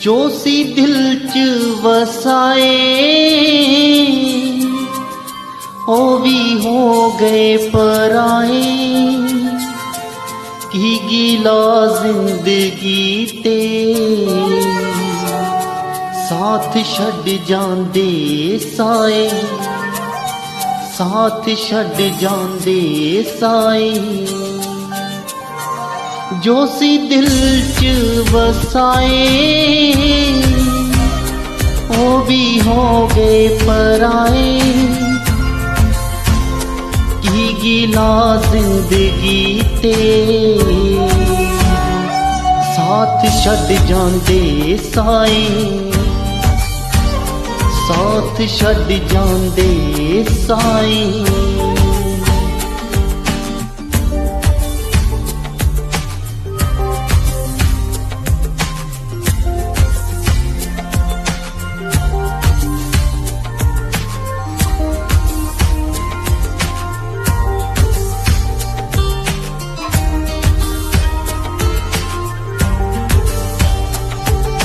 ਜੋ ਸੀ ਦਿਲ ਚ ਵਸਾਏ, ਉਹ ਵੀ ਹੋ ਗਏ ਪਰਾਏ। ਕੀ ਗਿਲਾ ਜ਼ਿੰਦਗੀ ਤੇ? ਸਾਥ ਛੱਡ ਜਾਂਦੇ ਸਾਏ, ਸਾਥ ਛੱਡ ਜਾਂਦੇ ਸਾਏ। ਜੋ ਸੀ ਦਿਲ ਚ ਵਸਾਏ, ਉਹ ਵੀ ਹੋ ਗਏ ਪਰਾਏ। ਕੀ ਗਿਲਾ ਜ਼ਿੰਦਗੀ ਤੇ? ਸਾਥ ਛੱਡ ਜਾਂਦੇ ਸਾਈ ਸਾਥ ਛੱਡ ਜਾਂਦੇ ਸਾਈ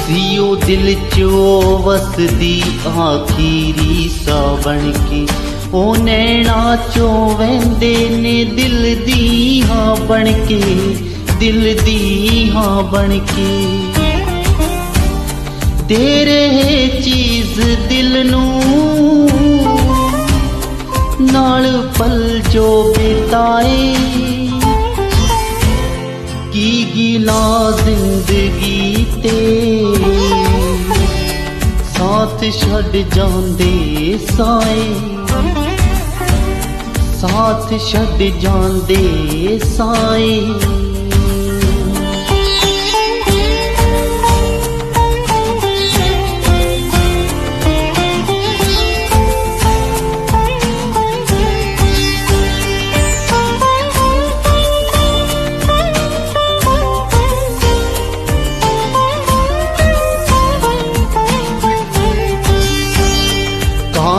ਸੀਓ ਦਿਲ ਚੋ ਵਸਦੀ, ਆਖੀਰੀ ਸਾ ਬਣ ਕੇ। ਉਹ ਨੈਣਾ ਚੋ ਵਹਿੰਦੇ ਨੇ ਦਿਲ ਦੀ ਹਾਂ ਬਣ ਕੇ, ਦਿਲ ਦੀ ਹਾਂ ਬਣ ਕੇ। ਦੇ ਰਹੇ ਚੀਜ਼ ਦਿਲ ਨੂੰ, ਨਾਲ ਪਲ ਜੋ ਬਿਤਾਏ। ਕੀ ਗਿਲਾ ਜ਼ਿੰਦਗੀ ਤੇ ਸਾਥ ਛੱਡ ਜਾਂਦੇ ਸਾਏ। ਸਾਥ ਛੱਡ ਜਾਂਦੇ ਸਾਏ।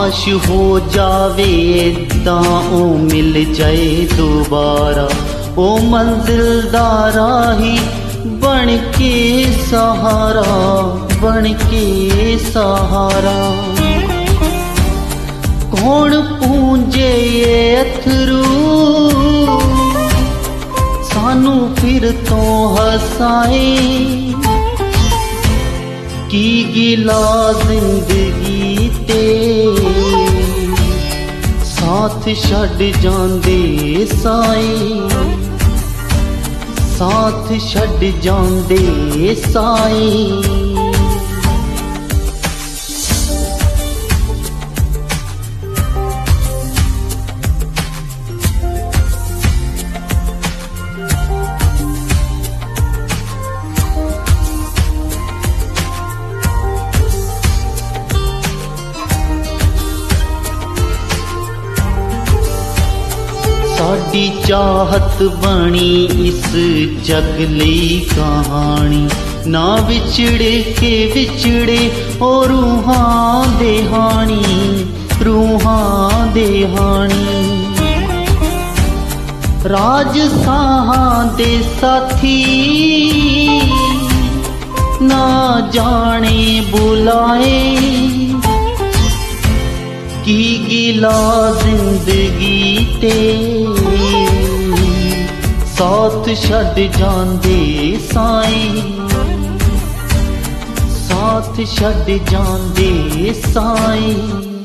ਕਾਸ਼ ਹੋ ਜਾਵੇ ਤਾਂ ਉਹ ਮਿਲ ਜਾਏ ਦੁਬਾਰਾ। ਉਹ ਮੰਜ਼ਿਲ ਦਾ ਰਾਹੀ ਬਣ ਕੇ ਸਹਾਰਾ, ਬਣ ਕੇ ਸਹਾਰਾ। ਕੌਣ ਪੂੰਜੇ ਇਹ ਅਥਰੂ? ਸਾਨੂੰ ਫਿਰ ਤੋਂ ਹਸਾਏ। ਕੀ ਗਿਲਾ ਜ਼ਿੰਦਗੀ ਤੇ ਸਾਥ ਛੱਡ ਜਾਂਦੇ ਸਾਈ। ਸਾਥ ਛੱਡ ਜਾਂਦੇ ਸਾਈ। ਸਾਡੀ ਚਾਹਤ ਬਣੀ ਇਸ ਜਗ ਲਈ ਕਹਾਣੀ। ਨਾ ਵਿਛੜੇ ਕੇ ਵਿਛੜੇ ਉਹ ਰੂਹਾਂ ਦੇ ਹਾਣੀ, ਰੂਹਾਂ ਦੇ ਹਾਣੀ। ਰਾਜ ਸਾਹਾਂ ਦੇ ਸਾਥੀ, ਨਾ ਜਾਣੇ ਬੁਲਾਏ। ਕੀ ਗਿਲਾ ਜ਼ਿੰਦਗੀ ਤੇ ਸਾਥ ਛੱਡ ਜਾਂਦੇ ਸਾਏ ਸਾਥ ਛੱਡ ਜਾਂਦੇ ਸਾਏ